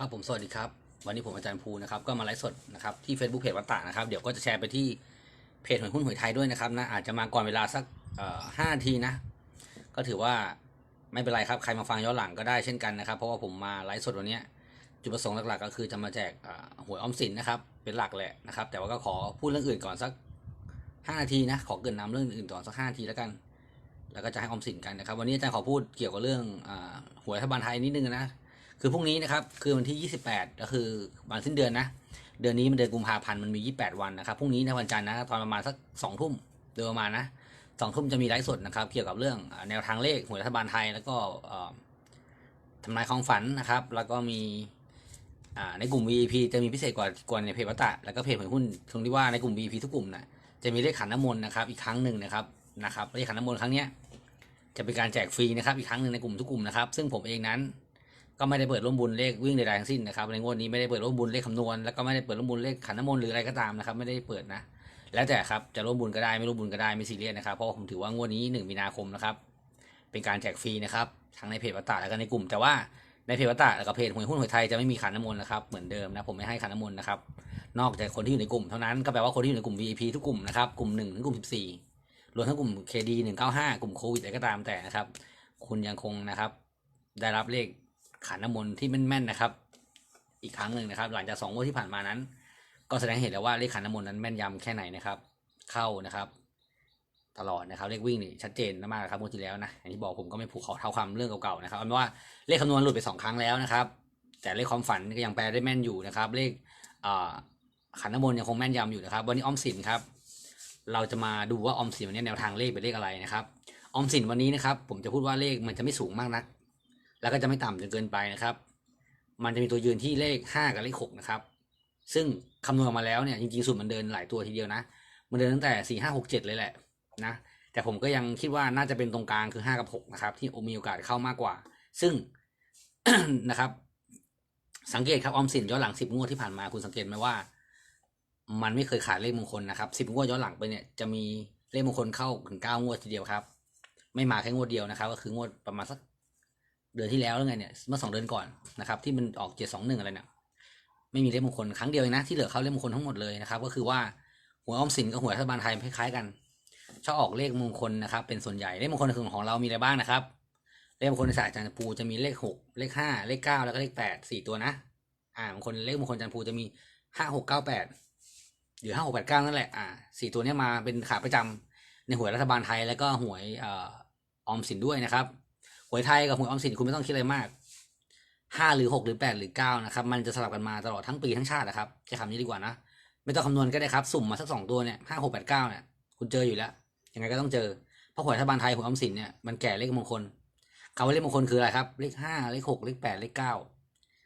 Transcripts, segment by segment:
ครับผมสวัสดีครับ วันนี้ผมอาจารย์ภูนะครับก็มาไลฟ์สดนะครับที่ Facebook เพจวัตตะนะครับ เดี๋ยวก็จะแชร์ไปที่เพจหวยหุ้นหวยไทยด้วยนะครับนะอาจจะมาก่อนเวลาสักเอ่อห้านาทีนะ ก็ถือว่าไม่เป็นไรครับใครมาฟังย้อนหลังก็ได้เช่นกันนะครับ เพราะว่าผมมาไลฟ์สดวันนี้จุดประสงค์หลักๆ ก็คือจะมาแจกหวยออมสินนะครับเป็นหลักแหละนะครับ แต่ว่าก็ขอพูดเรื่องอื่นก่อนสักห้านาทีนะขอเกินนำเรื่องอื่นก่อนสักห้านาทีแล้วกัน แล้วก็จะให้ออมสินกันนะครับ วันนี้อาจารย์ขอพูดเกี่ยวกับเรื่องอหวยรัฐบาลไทยนิดนึงนะ คือพรุ่งนี้นะครับคือวันที่ 28 ก็คือวันสิ้นเดือนนะ เดือนนี้มันเดือนกุมภาพันธ์มันมี 28 วันนะครับพรุ่งนี้ในวันจันทร์นะตอนประมาณสัก2ทุ่มโดยประมาณนะสองทุ่มจะมีไลฟ์สดนะครับเกี่ยวกับเรื่องแนวทางเลขหวยรัฐบาลไทย แล้วก็ทำนายความฝันนะครับ แล้วก็มีในกลุ่ม VIP จะมีพิเศษกว่ากว่าในเพจวัตตะแล้วก็เพจหวยหุ้นตรงที่ว่าในกลุ่ม VIP ทุกกลุ่มนะจะมีเลขขันน้ำมนต์นะครับอีกครั้งหนึ่งนะครับนะครับเลขขันน้ำมนต์ครั้งเนี้ยจะเป็นการแจกฟรีนะครับอีกครั้งหนึ่งในกลุ่มทุกกลุ่มนะครับ ซึ่งผมเองนั้น ก็ไม่ได้เปิดร่วมบุญเลขวิ่งใดๆทั้งสิ้นนะครับในงวดนี้ไม่ได้เปิดร่วมบุญเลขคำนวณแล้วก็ไม่ได้เปิดร่วมบุญเลขขันน้ำมนต์หรืออะไรก็ตามนะครับไม่ได้เปิดนะ แล้วแต่ครับจะร่วมบุญก็ได้ไม่ร่วมบุญก็ได้ไม่ซีเรียสนะครับเพราะผมถือว่างวดนี้หนึ่งมีนาคมนะครับเป็นการแจกฟรีนะครับทั้งในเพจวัตตาแล้วก็ในกลุ่ม แต่ว่าในเพจวัตตาแล้วก็เพจหวยหุ้นหวยไทยจะไม่มีขันน้ำมนต์นะครับเหมือนเดิมนะผมไม่ให้ขันน้ำมนต์นะครับนอกจากคนที่อยู่ในกลุ่มเท่านั้นก็แปลว่าคนที่อยู่ในกลุ่ม VIP ทุกกลุ่มนะครับกลุ่มหนึ่งถึงกลุ่มสิบสี่รวมทั้งกลุ่ม KD หนึ่งเก้าห้ากลุ่มโควิดอะไรก็ตามแต่นะครับคุณยังคงนะครับได้รับเลข ขันน้ำมนต์ที่แม่นๆนะครับ อีกครั้งหนึ่งนะครับ หลังจากสองงวดที่ผ่านมานั้น ก็แสดงเห็นแล้วว่าเลขขันน้ำมนต์นั้นแม่นยำแค่ไหนนะครับ เข้านะครับ ตลอดนะครับเลขวิ่งนี่ชัดเจนมากๆครับงวดที่แล้วนะอย่างที่บอกผมก็ไม่ผูกขอเท้าความเรื่องเก่าๆนะครับเอาเป็นว่าเลขคำนวณหลุดไปสองครั้งแล้วนะครับ แต่เลขความฝันก็ยังแปลได้แม่นอยู่นะครับ เลขขันน้ำมนต์ยังคงแม่นยำอยู่นะครับ วันนี้ออมสินครับเราจะมาดูว่าออมสินวันนี้แนวทางเลขเป็นเลขอะไรนะครับออมสินวันนี้นะครับ ผมจะพูดว่าเลขมันจะไม่สูงมากนัก แล้วก็จะไม่ต่ำจนเกินไปนะครับ มันจะมีตัวยืนที่เลขห้ากับเลขหกนะครับ ซึ่งคำนวณออกมาแล้วเนี่ยจริงๆสูตรมันเดินหลายตัวทีเดียวนะ มันเดินตั้งแต่สี่ห้าหกเจ็ดเลยแหละนะ แต่ผมก็ยังคิดว่าน่าจะเป็นตรงกลางคือห้ากับหกนะครับ ที่มีโอกาสเข้ามากกว่า ซึ่งนะครับ สังเกตครับออมสินย้อนหลังสิบงวดที่ผ่านมาคุณสังเกตไหมว่า มันไม่เคยขาดเลขมงคลนะครับสิบงวดย้อนหลังไปเนี่ยจะมีเลขมงคลเข้าถึงเก้างวดทีเดียวครับ ไม่มาแค่งวดเดียวนะครับ ก็คืองวดประมาณสัก เดือนที่แล้วหรือไงเนี่ยเมื่อสองเดือนก่อนนะครับที่มันออกเจ็ดสองหนึ่งอะไรเนี่ยไม่มีเลขมงคลครั้งเดียวเองนะที่เหลือเข้าเลขมงคลทั้งหมดเลยนะครับ ก็คือว่าหัวยออมสินกับหัวยรัฐบาลไทยคล้ายๆกันชอบออกเลขมงคลนะครับ เป็นส่วนใหญ่เลขมงคลของของเรามีอะไรบ้างนะครับ เลขมงคลในศาสตร์อาจารย์ปูจะมีเลขหกเลขห้าเลขเก้าแล้วก็เลขแปดสี่ตัวนะ อ่ามงคลเลขมงคลอาจารย์ปูจะมีห้าหกเก้าแปดหรือห้าหกแปดเก้านั่นแหละอ่าสี่ตัวนี้มาเป็นขาประจำในหวยรัฐบาลไทยแล้วก็หวยเอ่อออมสินด้วยนะครับ หวยไทยกับหวยออมสินคุณไม่ต้องคิดอะไรมากห้าหรือหกหรือแปดหรือเก้านะครับ มันจะสลับกันมาตลอดทั้งปีทั้งชาตินะครับใช้คำนี้ดีกว่านะ ไม่ต้องคำนวณก็ได้ครับ สุ่มมาสักสองตัวเนี่ยห้าหกแปดเก้าเนี่ย คุณเจออยู่แล้ว ยังไงก็ต้องเจอ เพราะหวยรัฐบาลไทยหวยออมสินเนี่ย มันแก่เลขมงคลคำว่าเลขมงคลคืออะไรครับ เลขห้าเลขหกเลขแปดเลขเก้า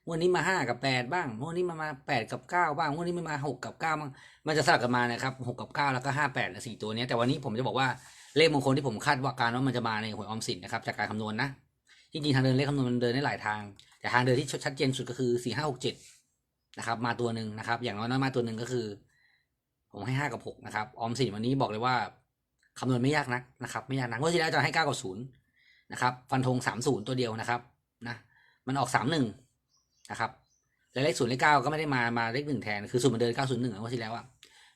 งวดนี้มาห้ากับแปดบ้างงวดนี้มามาแปดกับเก้าบ้างงวดนี้มามาหกกับเก้าบ้าง มันจะสลับกันมานะครับหกกับเก้าแล้วก็ห้าแปดสี่ตัวนี้แต่วันนี้ผมจะบอกว่า เลขมงคลที่ผมคาดว่าการว่ามันจะมาในหวยออมสินนะครับจากการคำนวณนะจริงๆทางเดินเลขคำนวณมันเดินได้หลายทาง แต่ทางเดินที่ชัดเจนสุดก็คือสี่ห้าหกเจ็ดนะครับ มาตัวหนึ่งนะครับ อย่างน้อยๆมาตัวหนึ่งก็คือ ผมให้ห้ากับหกนะครับออมสินวันนี้บอกเลยว่าคำนวณไม่ยากนักนะครับ ไม่ยากนักเมื่อที่แล้วจะให้เก้ากับศูนย์นะครับ ฟันธงสามศูนย์ตัวเดียวนะครับนะมันออกสามหนึ่งนะครับและเลขศูนย์เลขเก้าก็ไม่ได้มามาเลขหนึ่งแทนคือศูนย์มันเดินเก้าศูนย์หนึ่งเมื่อที่แล้วอะ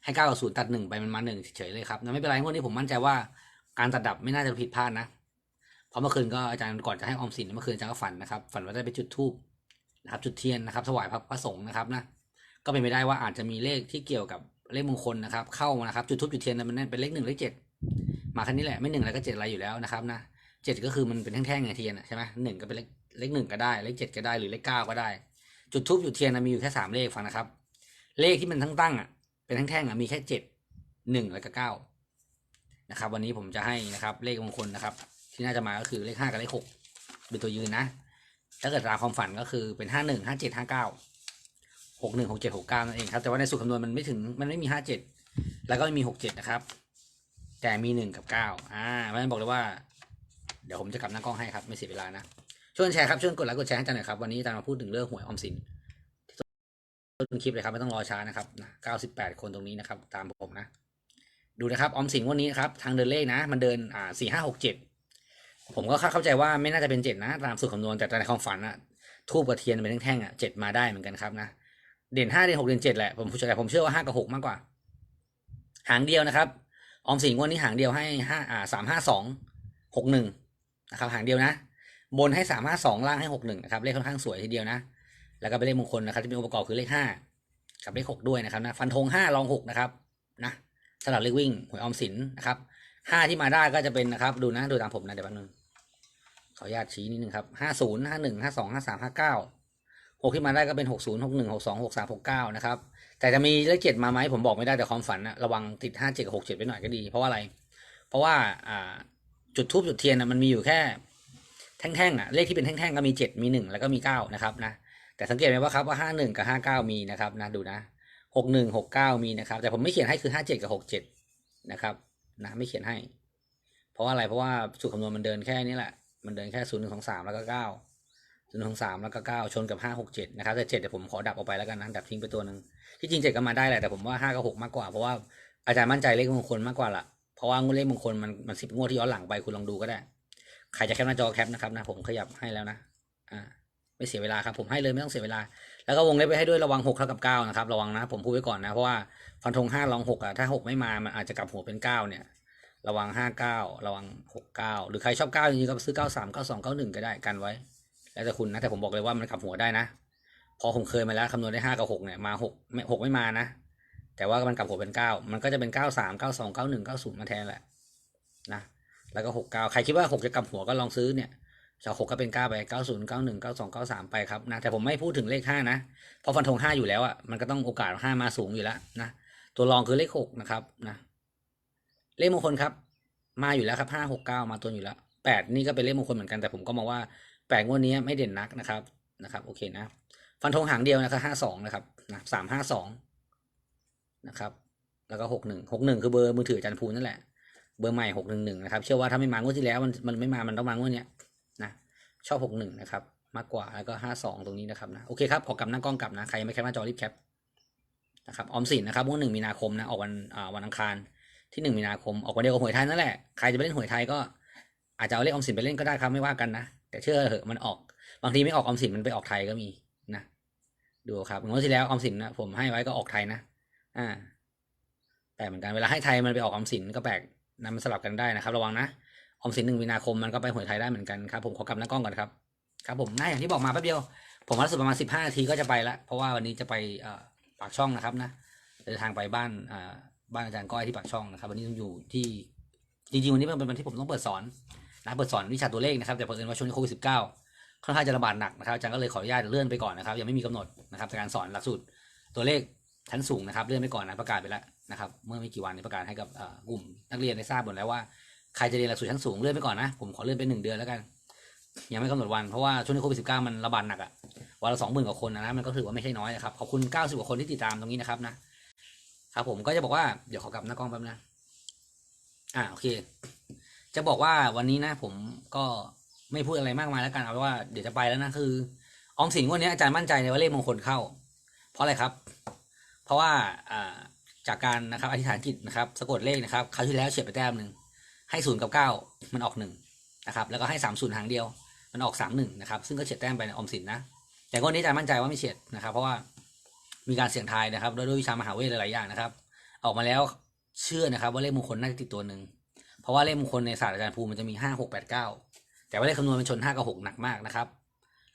ให้เก้ากับศูนย์ตัดหนึ่งไปมันมาหนึ่งเฉยเลยครับนะไม่เป็นไรงวดนี้ผมมั่นใจว่า การตัดดับไม่น่าจะผิดพลาดนะ เพราะเมื่อคืนก็อาจารย์ก่อนจะให้ออมสินเมื่อคืนอาจารย์ก็ฝันนะครับ ฝันว่าได้ไปจุดธูปนะครับ จุดเทียนนะครับถวายพระพระสงฆ์นะครับนะ ก็เป็นไปได้ว่าอาจจะมีเลขที่เกี่ยวกับเลขมงคลนะครับ เข้ามานะครับจุดทูปจุดเทียนนะมันเป็นเลขหนึ่งเลขเจ็ดมาแค่นี้แหละไม่หนึ่งอะไรก็เจ็ดอะไรอยู่แล้วนะครับนะเจ็ดก็คือมันเป็นแท่งๆไงเทียนใช่ไหมหนึ่งก็เป็นเลขเลขหนึ่งก็ได้เลขเจ็ดก็ได้หรือเลขเก้าก็ได้ จุดทูปจุดเทียนนะมีอยู่แค่สามเลขฟังนะครับ เลขที่มันทั้งตั้งอะเป็นแท่งๆอะมีแค่เจ็ดหนึ่งแล้วก็เก้า นะครับ วันนี้ผมจะให้นะครับเลขมงคลนะครับ ที่น่าจะมาก็คือเลขห้ากับเลขหกเป็นตัวยืนนะถ้าเกิดตาความฝันก็คือเป็นห้าหนึ่งห้าเจ็ดห้าเก้าหกหนึ่งหกเจ็ดหกเก้านั่นเองครับแต่ว่าในสูตรคำนวณมันไม่ถึงมันไม่มีห้าเจ็ดแล้วก็ไม่มีหกเจ็ดนะครับ แต่มีหนึ่งกับเก้าอ่ามันบอกเลยว่า เดี๋ยวผมจะกลับหน้ากล้องให้ครับไม่เสียเวลานะช่วยแชร์ครับช่วยกดไลค์กดแชร์ให้อาจารย์หน่อยครับวันนี้อาจารย์มาพูดถึงเรื่องหวยออมสินต้นคลิปเลยครับไม่ต้องรอช้านะครับ 98 คนตรงนี้นะครับ ตามผมนะ ดูนะครับออมสินวันนี้นะครับทางเดินเลขนะ มันเดินอ่าสี่ห้าหกเจ็ดผมก็เข้าใจว่าไม่น่าจะเป็นเจ็ดนะ ตามสูตรคำนวณแต่ในความฝันอะทูบกับเทียนเป็นแท่งๆอะเจ็ดมาได้เหมือนกันครับนะเด่นห้าเด่นหกเด่นเจ็ดแหละผมแต่ผมเชื่อว่าห้ากับหกมากกว่า หางเดียวนะครับออมสินวดนี้หางเดียวให้ห้าอ่าสามห้าสองหกหนึ่งนะครับ หางเดียวนะ บนให้สามห้าสองล่างให้หกหนึ่งนะครับเลขค่อนข้างสวยทีเดียวนะ แล้วก็เป็นเลขมงคลนะครับที่มีองค์ประกอบคือเลขห้ากับเลขหกด้วยนะครับนะฟันธงห้ารองหกนะครับ นะ สำหรับเลขวิ่งหวยออมสินนะครับห้าที่มาได้ก็จะเป็นนะครับ ดูนะดูตามผมนะเดี๋ยวแป๊บนึงขออนุญาตชี้นิดนึงครับห้าศูนย์ห้าหนึ่งห้าสองห้าสามห้าเก้าหกที่มาได้ก็เป็นหกศูนย์หกหนึ่งหกสองหกสามหกเก้านะครับ แต่จะมีเลขเจ็ดมาไหมผมบอกไม่ได้แต่ความฝันนะระวังติดห้าเจ็ดกับหกเจ็ดไปหน่อยก็ดี เพราะว่าอะไร เพราะว่าอ่าจุดทูบจุดเทียนนะมันมีอยู่แค่แท่งๆอะเลขที่เป็นแท่งๆก็มีเจ็ดมีหนึ่งแล้วก็มีเก้านะครับนะแต่สังเกตไหมว่าครับว่าห้าหนึ่งกับห้าเก้ามีนะครับนะดูนะ หกหนึ่งหกเก้ามีนะครับ แต่ผมไม่เขียนให้คือห้าเจ็ดกับหกเจ็ดนะครับนะไม่เขียนให้ เพราะว่าอะไรเพราะว่าสูตรคำนวณมันเดินแค่นี้แหละ มันเดินแค่ศูนย์หนึ่งสองสามแล้วก็เก้าศูนย์หนึ่งสามแล้วก็เก้าชนกับห้าหกเจ็ดนะครับแต่เจ็ดเดี๋ยวผมขอดับออกไปแล้วกันนะดับทิ้งไปตัวหนึ่งที่จริงเจ็ดก็มาได้แหละแต่ผมว่าห้ากับหกมากกว่า เพราะว่าอาจารย์มั่นใจเลขมงคลมากกว่าละเพราะว่างวดเลขมงคลมันมันสิบงวดที่ย้อนหลังไปคุณลองดูก็ได้ใครจะแคปหน้าจอแคปนะครับนะผมขยับให้แล้วนะอ่าไม่เสียเวลาครับผมให้เลยไม่ต้องเสียเวลา แล้วก็วงเล็บไปให้ด้วยระวังหกเท่ากับเก้านะครับระวังนะผมพูดไว้ก่อนนะเพราะว่าฟันธงห้าลองหกอะถ้าหกไม่มามันอาจจะกลับหัวเป็นเก้าเนี่ยระวังห้าเก้าระวังหกเก้าหรือใครชอบเก้าจริงๆก็ซื้อเก้าสามเก้าสองเก้าหนึ่งก็ได้กันไว้ แล้วแต่คุณนะแต่ผมบอกเลยว่ามันกลับหัวได้นะ พอผมเคยมาแล้วคำนวณได้ห้ากับหกเนี่ยมาหกไม่หกไม่มานะ แต่ว่ามันกลับหัวเป็นเก้ามันก็จะเป็นเก้าสามเก้าสองเก้าหนึ่งเก้าศูนย์มาแทนแหละนะแล้วก็หกเก้าใครคิดว่าหกจะกลับหัวก็ลองซื้อเนี่ย จากหกก็เป็นเก้าไปเก้าศูนย์เก้าหนึ่งเก้าสองเก้าสามไปครับนะแต่ผมไม่พูดถึงเลขห้านะเพราะฟันธงห้าอยู่แล้วอะมันก็ต้องโอกาสห้ามาสูงอยู่แล้วนะตัวรองคือเลขหกนะครับนะเลขมงคลครับ มาอยู่แล้วครับห้าหกเก้ามาตัวอยู่แล้วแปดนี่ก็เป็นเลขมงคลเหมือนกันแต่ผมก็มองว่าแปดงวดนี้ไม่เด่นนักนะครับนะครับโอเคนะฟันธงหางเดียวนะครับห้าสองนะครับนะสามห้าสองนะครับ แล้วก็หกหนึ่งหกหนึ่งคือเบอร์มือถือจันภูนั่นแหละเบอร์ใหม่หกหนึ่งหนึ่งนะครับ เชื่อว่าถ้าไม่มางวดที่แล้วมันมันไม่มามันต้องมางวดเนี้ย นะชอบหกหนึ่งนะครับ มากกว่าแล้วก็ห้าสองตรงนี้นะครับนะโอเคครับขอกลับหน้ากล้องกลับนะ ใครยังไม่แคปหน้าจอรีบแคปนะครับออมสินนะครับวันหนึ่งมีนาคมนะออกวันอ่าวันอังคารที่หนึ่งมีนาคมออกวันเดียวกับหวยไทยนั่นแหละใครจะไปเล่นหวยไทยก็อาจจะเอาเลขออมสินไปเล่นก็ได้ครับไม่ว่ากันนะแต่เชื่อเหอะมันออกบางทีไม่ออกออมสินมันไปออกไทยก็มีนะดูครับงวดที่แล้วออมสินนะผมให้ไว้ก็ออกไทยนะอ่าแต่เหมือนกันเวลาให้ไทยมันไปออกออมสินก็แปลกนะมันสลับกันได้นะครับ ระวังนะ ออมสินหนึ่งมีนาคมมันก็ไปหวยไทยได้เหมือนกันครับผมขอกลับหน้ากล้องก่อนครับครับผมง่ายอย่างที่บอกมาแป๊บเดียว ผมว่าสึกประมาณสิบห้านาทีก็จะไปละเพราะว่าวันนี้จะไปปากช่องนะครับนะเดินทางไปบ้านอ่าบ้านอาจารย์ก้อยที่ปากช่องนะครับ วันนี้ต้องอยู่ที่จริงๆวันนี้เป็นวันที่ผมต้องเปิดสอนนะเปิดสอนวิชาตัวเลขนะครับแต่เผอิญว่าช่วงนี้โควิดสิบเก้าค่อนข้างจะระบาดหนักนะครับอาจารย์ก็เลยขออนุญาตเลื่อนไปก่อนนะครับยังไม่มีกำหนดนะครับในการสอนหลักสูตรตัวเลขชั้นสูงนะครับเลื่อนไปก่อนนะประกาศไปแล้วนะครับ เมื่อไม่กี่วันนี้ประกาศให้กับกลุ่มนักเรียนได้ทราบหมดแล้วว่า ใครจะเรียนหลักสูตรชั้นสูงเลื่อนไปก่อนนะ ผมขอเลื่อนไปหนึ่งเดือนแล้วกัน ยังไม่กำหนดวันเพราะว่าช่วงนี้โควิดสิบเก้ามันระบาดหนักอะวันละสองหมื่นกว่าคนนะมันก็ถือว่าไม่ใช่น้อยนะครับขอบคุณเก้าสิบกว่าคนที่ติดตามตรงนี้นะครับนะครับผมก็จะบอกว่าเดี๋ยวขอกลับหน้ากล้องแป๊บนะอ่าโอเค จะบอกว่าวันนี้นะ ผมก็ไม่พูดอะไรมากมายแล้วกันเอาว่าเดี๋ยวจะไปแล้วนะคือออมสินงวันนี้อาจารย์มั่นใจเลยว่าเลขมงคลเข้า เพราะอะไรครับ เพราะว่าอ่าจากการนะครับอธิษฐานจิตนะครับสะกดเลขนะครับคราวที่แล้วเฉียดไปแต้มหนึ่ง ให้ศูนย์กับเก้ามันออกหนึ่งนะครับแล้วก็ให้สามศูนย์หางเดียว มันออกสามหนึ่งนะครับซึ่งก็เฉียดแต้มไปในออมสินนะ แต่ก็นี้อาจารย์มั่นใจว่าไม่เฉียดนะครับ เพราะว่ามีการเสี่ยงทายนะครับด้วยด้วยวิชามหาเวทหลายๆอย่างนะครับ ออกมาแล้วเชื่อนะครับ ว่าเลขมงคลน่าจะติดตัวหนึ่งเพราะว่าเลขมงคลในศาสตร์อาจารย์ภูมิมันจะมีห้าหกแปดเก้าแต่ว่าเลขคำนวณมันชนห้ากับหกหนักมากนะครับ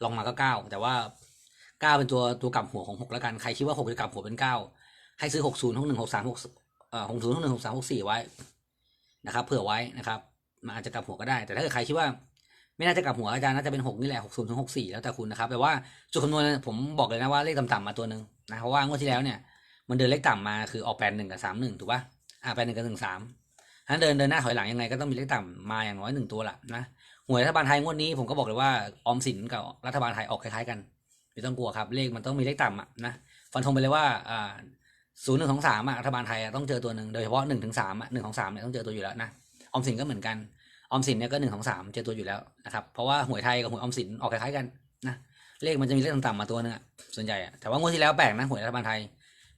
ลองมาก็เก้าแต่ว่าเก้าเป็นตัวตัวกลับหัวของหกแล้วกันใครคิดว่าหกจะกลับหัวเป็นเก้าให้ซื้อหกศูนย์หกหนึ่งหกสามหกเอ่อหกศูนย์หกหนึ่งหกสามหกสี่ไว้ นะครับเผื่อไว้นะครับมันอาจจะกลับหัวก็ได้ แต่ถ้าเกิดใครคิดว่า ไม่น่าจะกลับหัวอาจารย์น่าจะเป็นหกนี่แหละหกศูนย์ถึงหกสี่แล้วแต่คุณนะครับแต่ว่าจุดคำนวณผมบอกเลยนะว่าเลขต่ำๆมาตัวหนึ่งนะเพราะว่างวดที่แล้วเนี่ยมันเดินเลขต่ำมาคือออกแปดหนึ่งกับสามหนึ่งถูกป่ะอ่าแปดหนึ่งกับหนึ่งสามถ้าเดินเดินหน้าถอยหลังยังไงก็ต้องมีเลขต่ำมาอย่างน้อยหนึ่งตัวละนะหวยรัฐบาลไทยงวดนี้ผมก็บอกเลยว่าออมสินกับรัฐบาลไทยออกคล้ายๆกันไม่ต้องกลัวครับเลขมันต้องมีเลขต่ำอะนะฟันธงไปเลยว่าอ่า ศูนย์หนึ่งของสามอะรัฐบาลไทยอะต้องเจอตัวหนึ่งโดยเฉพาะหนึ่งถึงสามอะหนึ่งของสามเนี่ยต้องเจอตัวอยู่แล้วนะออมสินก็เหมือนกันออมสินเนี่ยก็หนึ่งของสามเจอตัวอยู่แล้วนะครับเพราะว่าหวยไทยกับหวยออมสินออกคล้ายๆกันนะเลขมันจะมีเลขต่ำๆมาตัวหนึงอะส่วนใหญ่อะแต่ว่างวดที่แล้วแปลกนะหวยรัฐบาลไทย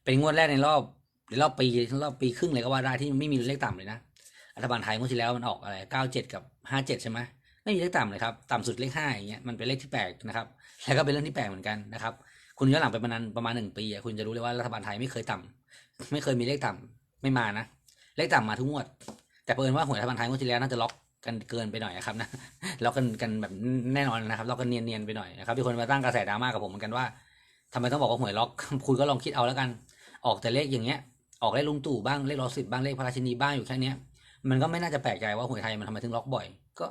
เป็นงวดแรกในรอบในรอบปีรอบปีครึ่งเลยก็ว่าได้ที่ไม่มีเลขต่ำเลยนะรัฐบาลไทยงวดที่แล้วมันออกอะไรเก้าเจ็ดกับห้าเจ็ดใช่ไหมไม่มีเลขต่ำเลยครับต่ำสุดเลขห้าอย่างเงี้ยมันเป็นเลขที่แปลกนะครับแล้วก็เป็นเรื่องที่แปลกเหมือนกันนะครับ คุณย้อนหลังไปประมาณประมาณหนึ่งปีคุณจะรู้เลยว่ารัฐบาลไทยไม่เคยต่ำไม่เคยมีเลขต่ำไม่มานะเลขต่ำมาทุกงวด แต่เปิดว่าหวยรัฐบาลไทยงวดที่แล้วน่าจะล็อกกันเกินไปหน่อยนะครับนะล็อกกันกันแบบแน่นอนนะครับล็อกกันเนียนๆไปหน่อยนะครับมีคนมาตั้งกระแสดราม่ากับผมเหมือนกันว่าทำไมต้องบอกว่าหวยล็อกคุณก็ลองคิดเอาแล้วกัน ออกแต่เลขอย่างเงี้ย ออกเลขลุงตู่บ้างเลขร้อยสิบบ้างเลขพระราชินีบ้างอยู่แค่เนี้ยมันก็ไม่น่าจะแปลกใจว่าหวยไทยมันทำไมถึงล็อกบ่อย ก็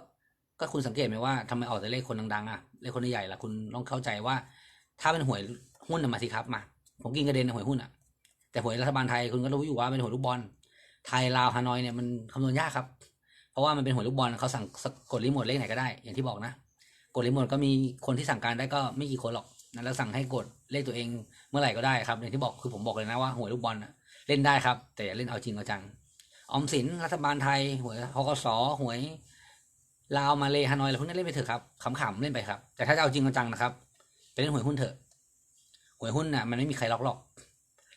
ก็คุณสังเกตไหมว่าทำไมออกแต่เลขคนดังๆอะเลขคนใหญ่ๆล่ะคุณต้องเข้าใจว่า ถ้าเป็นหวยหุ้นน่ะมาสิครับมาผมกินกระเด็นในหวยหุ้นอะ แต่หวยรัฐบาลไทยคุณก็รู้อยู่ว่าเป็นหวยลูกบอลไทยลาวฮานอยเนี่ยมันคำนวณยากครับ เพราะว่ามันเป็นหวยลูกบอลเขาสั่งกดรีโมทเลขไหนก็ได้ อย่างที่บอกนะกดรีโมทก็มีคนที่สั่งการได้ก็ไม่กี่คนหรอกนะแล้วสั่งให้กดเลขตัวเองเมื่อไหร่ก็ได้ครับอย่างที่บอกคือผมบอกเลยนะว่าหวยลูกบอลน่ะเล่นได้ครับ แต่อย่าเล่นเอาจริงเอาจังออมสินรัฐบาลไทยหวยพกสหวยลาวมาเลฮานอยอะไรพวกนี้เล่นไปเถอะครับขำๆเล่นไปครับ แต่ถ้าจะเอาจริงเอาจังนะครับ ไปเล่นหวยหุ้นเถอะหวยหุ้นน่ะมันไม่มีใครล็อกหรอก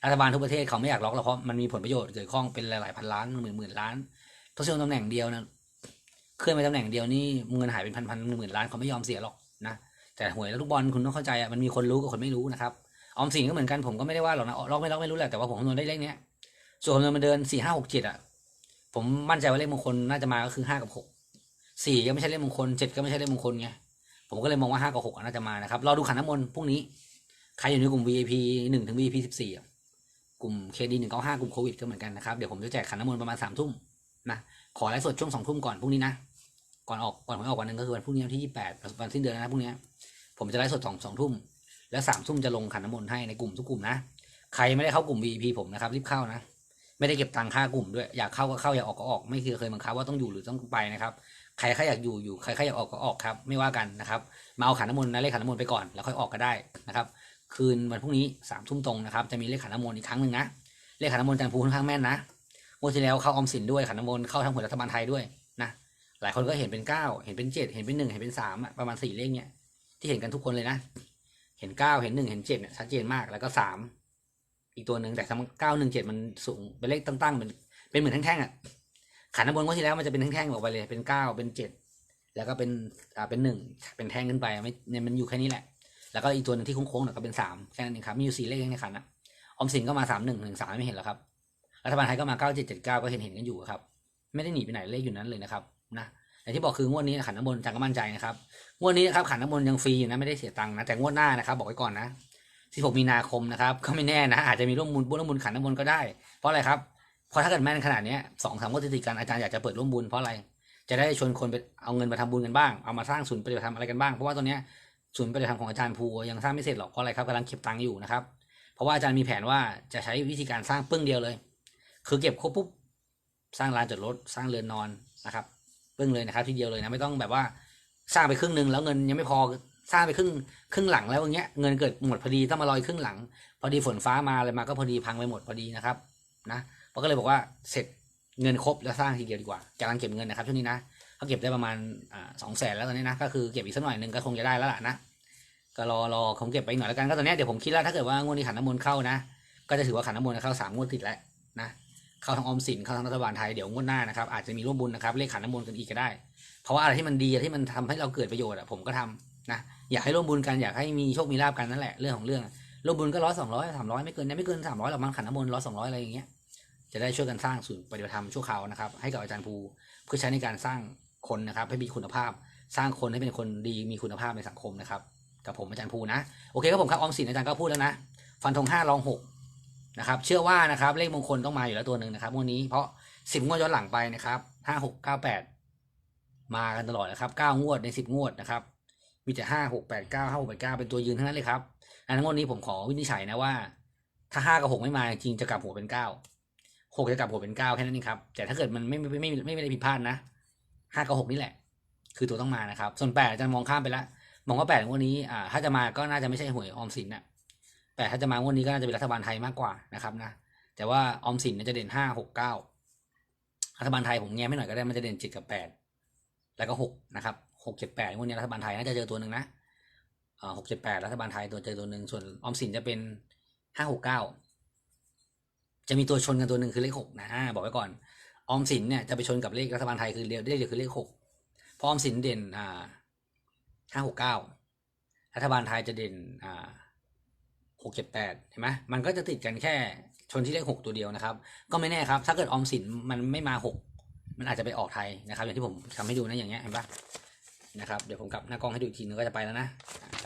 รัฐบาลทุกประเทศเขาไม่อยากล็อกหรอกเพราะมันมีผลประโยชน์เกิดข้องเป็นหลายๆพันล้านหมื่นหมื่นล้านเพราะเชื่อตำแหน่งเดียวนะเคลื่อนไปตำแหน่งเดียวนี่เงินหายเป็นพันพันหมื่นล้านเขาไม่ยอมเสียหรอกนะแต่หวยแล้วลูกบอลคุณต้องเข้าใจอะมันมีคนรู้กับคนไม่รู้นะครับออมสินก็เหมือนกันผมก็ไม่ได้ว่าหรอกนะล็อกไม่ล็อกไม่รู้แหละแต่ว่าผมคำนวณได้เลขเนี้ยส่วนคำนวณมันเดินสี่ห้าหกเจ็ดอะผมมั่นใจว่าเลขมงคลน่าจะมาก็คือห้ากับหกสี่ก็ไม่ใช่เลขมงคลเจ็ดก็ไม่ใช่เลขมงคลไง ผมก็เลยมองว่าห้ากับหกน่าจะมานะครับรอดูขันน้ำมนต์พรุ่งนี้ ใครอยู่ในกลุ่ม VIP หนึ่งถึง VIP สิบสี่กลุ่ม KD หนึ่งเก้าห้ากลุ่มโควิดก็เหมือนกันนะครับเดี๋ยวผมจะแจกขันน้ำมนต์ประมาณสามทุ่มนะขอไลฟ์สดช่วงสองทุ่มก่อนพรุ่งนี้นะก่อนออกก่อนผมออกวันหนึ่งก็คือวันพรุ่งนี้วันที่ยี่แปดวันสิ้นเดือนนะพรุ่งนี้ผมจะไลฟ์สดสองสองทุ่มแล้วสามทุ่มจะลงขันน้ำมนต์ให้ในกลุ่มทุกกลุ่มนะใครไม่ได้เข้ากลุ่ม VIP ผมนะครับรีบเข้านะ ไม่ได้เก็บตังค่ากลุ่มด้วยอยากเข้าก็เข้าอยากออกก็ออกไม่เคยเคยบังคับว่าต้องอยู่หรือต้องไปนะครับ ใครใครอยากอยู่อยู่ใครใครอยากออกก็ออกครับ ไม่ว่ากันนะครับ มาเอาขันน้ำมนต์นะเลขขันน้ำมนต์ไปก่อนแล้วค่อยออกก็ได้นะครับ คืนวันพรุ่งนี้สามทุ่มตรงนะครับจะมีเลขขันน้ำมนต์อีกครั้งหนึ่งนะเลขขันน้ำมนต์จันทร์ภูค่อนข้างแม่นนะงวดที่แล้วเข้าออมสินด้วยขันน้ำมนต์เข้าทั้งหวยรัฐบาลไทยด้วยนะหลายคนก็เห็นเป็นเก้าเห็นเป็นเจ็ดเห็นเป็นหนึ่งเห็นเป็นสามประมาณสี่เลขเนี่ยที่เห็นกันทุกคนเลยนะเห็นเก้าเห็นหนึ่งเห็นเจ็ดเนี่ยชัดเจนมากแล้วก็สามอีกตัวหนึ่งแต่เก้าหนึ่งเจ็ดมันสูงเป็นเลขตั้งๆเป็นเป็นเหมือนแท่งๆอะ ขันน้ำมนต์งวดที่แล้วมันจะเป็นแท่งๆออกไปเลย เป็นเก้าเป็นเจ็ดแล้วก็เป็นอ่าเป็นหนึ่งเป็นแท่งขึ้นไปไม่เนี่ยมันอยู่แค่นี้แหละ แล้วก็อีกตัวนึงที่โค้งๆหน่อยก็เป็นสามแค่นั้นเองครับมีอยู่สี่เลขในขันนะออมสินก็มาสามหนึ่งหนึ่งสามไม่เห็นหรอครับรัฐบาลไทยก็มาเก้าเจ็ดเจ็ดเก้าก็เห็นเห็นกันอยู่ครับ ไม่ได้หนีไปไหนเลขอยู่นั้นเลยนะครับนะแต่ที่บอกคืองวดนี้ขันน้ำมนต์จังก็มั่นใจนะครับงวดนี้นะครับขันน้ำมนต์ยังฟรีอยู่นะไม่ได้เสียตังค์นะแต่งวดหน้านะครับบอกไว้ก่อนนะ16มีนาคมนะครับก็ไม่แน่นะอาจจะมีร่วมบุญบุญร่วมบุญขันน้ำมนต์ก็ได้ เพราะอะไรครับ เพราะถ้าเกิดแม่นขนาดนี้สองสามงวดติดกันอาจารย์อยากจะเปิดร่วมบุญเพราะอะไร จะได้ชวนคนไปเอาเงินไปทำบุญกันบ้าง เอามาสร้างศูนย์ปฏิบัติธรรมอะไรกันบ้าง เพราะว่าตอนนี้ศูนย์ปฏิบัติธรรมของอาจารย์ภูยังสร้างไม่เสร็จหรอก เพราะอะไรครับกำลังเก็บตังค์อยู่นะครับ เพราะว่าอาจารย์มีแผนว่าจะใช้วิธีการสร้างปึ้งเดียวเลย คือเก็บครบปุ๊บสร้างลานจอดรถสร้างเรือนนอนนะครับปึ้งเลยนะครับทีเดียวเลยนะไม่ต้องแบบว่าสร้างไปครึ่งหนึ่งแล้วเงินยังไม่พอสร้างไปครึ่งครึ่งหลังแล้วอย่างเงี้ยเงินเกิดหมดพอดีต้องมารอยครึ่งหลัง พอดีฝนฟ้ามาอะไรมาก็พอดีพังไปหมดพอดีนะครับนะ เราก็เลยบอกว่าเสร็จเงินครบแล้วสร้างทีเดียวดีกว่ากำลังเก็บเงินนะครับช่วงนี้นะเขาเก็บได้ประมาณสองแสนแล้วตอนนี้นะก็คือเก็บอีกสักหน่อยหนึ่งก็คงจะได้แล้วล่ะนะก็รอรอผมเก็บไปหน่อยแล้วกันก็ตอนนี้เดี๋ยวผมคิดแล้วถ้าเกิดว่างวดนี้ขันน้ำมนต์เข้านะก็จะถือว่าขันน้ำมนต์เข้าสามงวดติดแล้วนะเข้าทางออมสินเข้าทางรัฐบาลไทยเดี๋ยวงวดหน้านะครับอาจจะมีร่วมบุญนะครับเลขขันน้ำมนต์กันอีกก็ได้ เพราะว่าอะไรที่มันดีที่มันทำให้เราเกิดประโยชน์อะผมก็ทำนะอยากให้ร่วมบุญกันอยากให้มีโชคมีลาบกันนั่นแหละเรื่องของเรื่องร่วมบุญก็ร้อยสองร้อยสามร้อยไม่เกินนะไม่เกินสามร้อยหรอกมันขันน้ำมนต์ร้อยสองร้อยอะไรอย่างเงี้ย จะได้ช่วยกันสร้างศูนย์ปฏิบัติธรรมชั่วคราวนะครับ ให้กับอาจารย์ภูเพื่อใช้ในการสร้างคนนะครับ ให้มีคุณภาพ สร้างคนให้เป็นคนดีมีคุณภาพในสังคมนะครับกับผมอาจารย์ภูนะโอเคครับผมครับออมสินอาจารย์ก็พูดแล้วนะ ฟันธงห้ารองหกนะครับ เชื่อว่านะครับเลขมงคลต้องมาอยู่แล้วตัวหนึ่งนะครับงวดนี้เพราะสิบงวดย้อนหลังไปนะครับห้าหกเก้าแปดมากันตลอดนะครับเก้างวดในสิบงวดนะครับมีแต่ห้าหกแปดเก้าห้าหกแปดเก้าเป็นตัวยืนทั้งนั้นเลยครับอันนั้นงวดนี้ผมขอวินิจฉัยนะว่า ถ้าห้ากับหกไม่มาจริงจะกลับหัวเป็นเก้า หกจะกลับหัวเป็นเก้าแค่นั้นเองครับ แต่ถ้าเกิดมันไม่ไม่ไม่ไม่ไม่ได้ผิดพลาดนะห้ากับหกนี่แหละ คือตัวต้องมานะครับ ส่วนแปดอาจารย์มองข้ามไปล้วมองว่าแปดงวดนี้อ่าถ้าจะมาก็น่าจะไม่ใช่หวยออมสินนะแปดถ้าจะมางวดนี้ก็น่าจะเป็นรัฐบาลไทยมากกว่านะครับนะแต่ว่าออมสินจะเด่นห้าหกเก้ารัฐบาลไทยผมแง้มไม่หน่อยก็ได้มันจะเด่นเจ็ดกับแปดแล้วก็หกนะครับหกเจ็ดแปดงวดนี้รัฐบาลไทยน่าจะเจอตัวหนึ่งนะอ่าหกเจ็ดแปดรัฐบาลไทยตัวเจอตัวหนึ่งส่วนออมสินจะเป็นห้าหกเก้า จะมีตัวชนกันตัวหนึ่งคือเลขหกนะบอกไว้ก่อน ออมสินเนี่ยจะไปชนกับเลขรัฐบาลไทยคือเลขเดียวคือเลขหกพอออมสินเด่นอ่าห้าหกเก้ารัฐบาลไทยจะเด่นอ่าหกเจ็ดแปดเห็นไหมมันก็จะติดกันแค่ชนที่เลขหกตัวเดียวนะครับ ก็ไม่แน่ครับ ถ้าเกิดออมสินมันไม่มาหกมันอาจจะไปออกไทยนะครับ อย่างที่ผมทำให้ดูนะอย่างเงี้ยเห็นปะนะครับเดี๋ยวผมกลับหน้ากล้องให้ดูอีกทีนึงก็จะไปแล้วนะ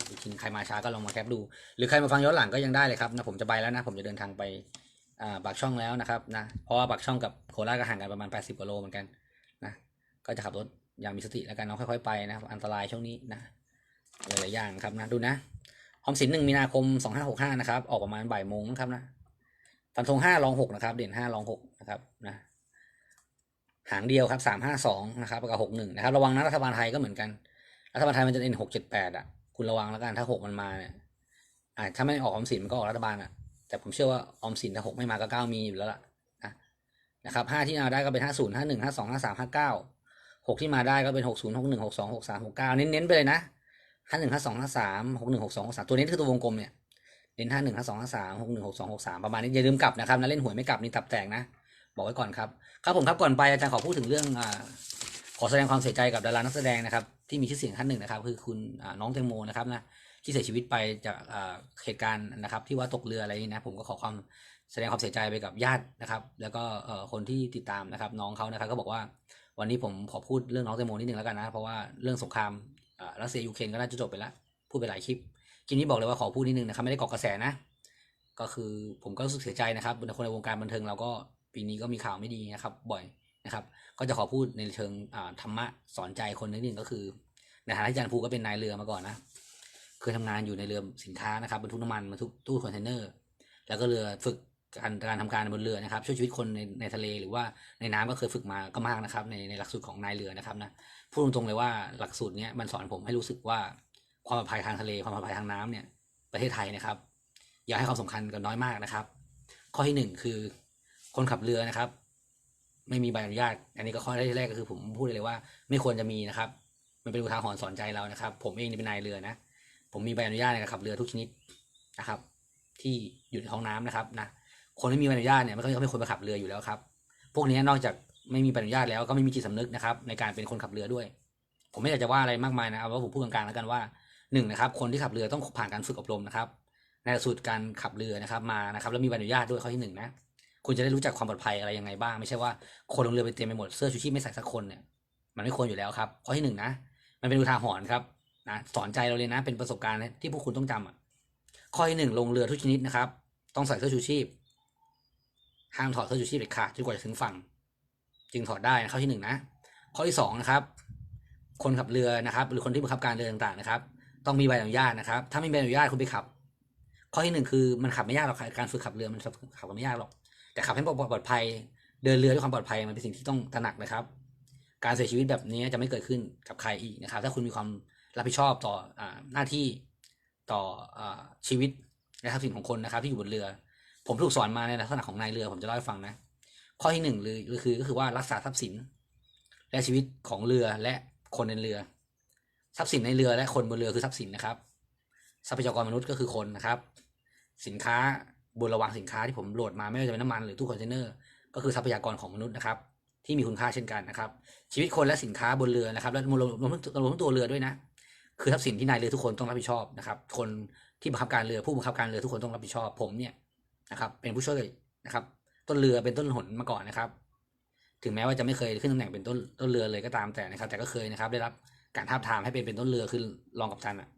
อีกทีใครมาช้าก็ลองมาแคปดู หรือใครมาฟังย้อนหลังก็ยังได้เลยครับนะผมจะไปแล้วนะ ผมจะเดินทางไป อ่าปากช่องแล้วนะครับนะเพราะว่าปากช่องกับโคราชก็ห่างกันประมาณ 80กิโลเหมือนกันนะก็จะขับรถอย่างมีสติแล้วกันเน้องค่อยๆไปนะอันตรายช่วงนี้นะหลายๆอย่างครับนะดูนะออมสินหนึ่งมีนาคมสองห้าหกห้านะครับ ออกประมาณบ่ายโมงนะครับนะฟันธงห้ารองหกนะครับ เด่นห้ารองหกนะครับนะหางเดียวครับสามห้าสองนะครับกับหกหนึ่งนะครับ ระวังนะรัฐบาลไทยก็เหมือนกันรัฐบาลไทยมันจะเด่นหกเจ็ดแปดอะคุณระวังแล้วกันถ้าหกมันมาเนี่ยอ่าถ้าไม่ออกออมสินมันก็ออกรัฐบาลอะ แต่ผมเชื่อว่าออมสินถ้าหกไม่มาก็เก้ามีอยู่แล้วล่ะนะนะครับห้าที่มาได้ก็เป็นห้าศูนย์ห้าหนึ่งห้าสองห้าสามห้าเก้าหกที่มาได้ก็เป็นหกศูนย์หกหนึ่งหกสองหกสามหกเก้าเน้นๆไปเลยนะห้าหนึ่งห้าสองห้าสามหกหนึ่งหกสองหกสามตัวนี้คือตัววงกลมเนี่ยเน้นห้าหนึ่งห้าสองห้าสามหกหนึ่งหกสองหกสามประมาณนี้อย่าลืมกลับนะครับนะเล่นหวยไม่กลับนี่ตับแตกนะ บอกไว้ก่อนครับครับผมครับก่อนไปอาจารย์ขอพูดถึงเรื่องอ่าขอแสดงความเสียใจกับดารานักแสดงนะครับที่มีชื่อเสียงท่านหนึ่งนะครับ คือคุณน้องแตงโมนะครับนะ ที่เสียชีวิตไปจากอ่าเหตุการณ์นะครับ ที่ว่าตกเรืออะไรนี่นะผมก็ขอความแสดงความเสียใจไปกับญาตินะครับ แล้วก็เอ่อคนที่ติดตามนะครับ น้องเขานะครับก็บอกว่าวันนี้ผมขอพูดเรื่องน้องแตงโมนิดนึงแล้วกันนะ เพราะว่าเรื่องสงครามอ่ารัสเซียยูเครนก็น่าจะจบไปแล้ว พูดไปหลายคลิปคลิปนี้บอกเลยว่าขอพูดนิดนึงนะครับไม่ได้เกาะกระแสนะ ก็คือผมก็รู้สึกเสียใจนะครับในคนในวงการบันเทิงเราก็ปีนี้ก็มีข่าวไม่ดีนะครับ บ่อยนะครับ ก็จะขอพูดในเชิงธรรมะสอนใจคนนิดนึงก็คือในฐานะที่อาจารย์ภูก็เป็นนายเรือมาก่อนนะ เคยทำงานอยู่ในเรือสินค้านะครับบรรทุกน้ำมันบรรทุกตู้คอนเทนเนอร์แล้วก็เรือฝึกการการทำการบนเรือนะครับ ช่วยชีวิตคนในในทะเลหรือว่าในน้ำก็เคยฝึกมาก็มากนะครับ ในในหลักสูตรของนายเรือนะครับนะพูดตรงๆเลยว่าหลักสูตรเนี้ยมันสอนผมให้รู้สึกว่าความปลอดภัยทางทะเลความปลอดภัยทางน้ำเนี่ยประเทศไทยนะครับ อย่าให้ความสำคัญกับน้อยมากนะครับ ข้อที่หนึ่งคือ คนขับเรือนะครับ ไม่มีใบอนุญาต อันนี้ก็ข้อแรกก็คือผมพูดเลยว่า ไม่ควรจะมีนะครับ มันเป็นอุทาหรณ์สอนใจเรานะครับ ผมเองนี่เป็นนายเรือนะ ผมมีใบอนุญาตในการขับเรือทุกชนิดนะครับ ที่อยู่ในท้องน้ำนะครับนะคนที่มีใบอนุญาตเนี่ยมันก็ไม่ควรไปขับเรืออยู่แล้วครับพวกนี้นอกจากไม่มีใบอนุญาตแล้วก็ไม่มีจิตสำนึกนะครับ ในการเป็นคนขับเรือด้วย ผมไม่อยากจะว่าอะไรมากมายนะเอาว่าผมพูดกลางๆแล้วกันว่าหนึ่งนะครับ คนที่ขับเรือต้องผ่านการฝึกอบรมนะครับในสูตรการขับเรือนะครับมานะครับ แล้วมีใบอนุญาตด้วยข้อที่หนึ่งนะคุณจะได้รู้จักความปลอดภัยอะไรยังไงบ้างไม่ใช่ว่าคนลงเรือไปเต็มไปหมดเสื้อชูชีพไม่ใส่สักคนเนี่ยมันไม่ควรอยู่แล้วครับข้อที่หนึ่งนะมันเป็นอุทาหรณ์ครับ นะสอนใจเราเลยนะ เป็นประสบการณ์ที่พวกคุณต้องจำอะข้อที่หนึ่งลงเรือทุกชนิดนะครับ ต้องใส่เสื้อชูชีพห้ามถอดเสื้อชูชีพเด็ดขาดจนกว่าจะถึงฝั่ง จึงถอดได้นะข้อที่หนึ่งนะข้อที่สองนะครับ คนขับเรือนะครับ หรือคนที่บังคับการเรือต่างๆนะครับ ต้องมีใบอนุญาตนะครับ ถ้าไม่มีใบอนุญาตคุณไปขับ ข้อที่หนึ่งคือมันขับไม่ยากหรอกการฝึกขับเรือมันขับกันไม่ยากหรอก แต่ขับให้ปลอดภัยเดินเรือด้วยความปลอดภัยมันเป็นสิ่งที่ต้องตระหนักนะครับ การเสียชีวิตแบบนี้จะไม่เกิดขึ้นกับใครอีกนะครับ ถ้าคุณมีความ รับผิดชอบต่ออหน้าที่ต่ออชีวิตและทรัพย์สินของคนนะครับ ที่อยู่บนเรือ ผมถูกสอนมาในลักษณะของนายเรือ ผมจะเล่าให้ฟังนะ ข้อที่หนึ่งเลยคือก็คือว่ารักษาทรัพย์สิน และชีวิตของเรือและคนในเรือ ทรัพย์สินในเรือและคนบนเรือคือทรัพย์สินนะครับ ทรัพยากรมนุษย์ก็คือคนนะครับ สินค้าบนระวางสินค้าที่ผมโหลดมาไม่ว่าจะเป็นน้ำมันหรือตู้คอนเทนเนอร์ก็คือทรัพยากรของมนุษย์นะครับ ที่มีคุณค่าเช่นกันนะครับ ชีวิตคนและสินค้าบนเรือนะครับและรวมรวมรวมทั้งตัวเรือด้วยนะ คือทรัพย์สินที่นายเรือทุกคนต้องรับผิดชอบนะครับ คนที่บังคับการเรือผู้บังคับการเรือทุกคนต้องรับผิดชอบ ผมเนี่ยนะครับ เป็นผู้ช่วยนะครับ ต้นเรือเป็นต้นหนมาก่อนนะครับ ถึงแม้ว่าจะไม่เคยขึ้นตำแหน่งเป็นต้นต้นเรือเลยก็ตามแต่นะครับ แต่ก็เคยนะครับ ได้รับการท้าทามให้เป็นเป็นต้นเรือคือรองกัปตันอะ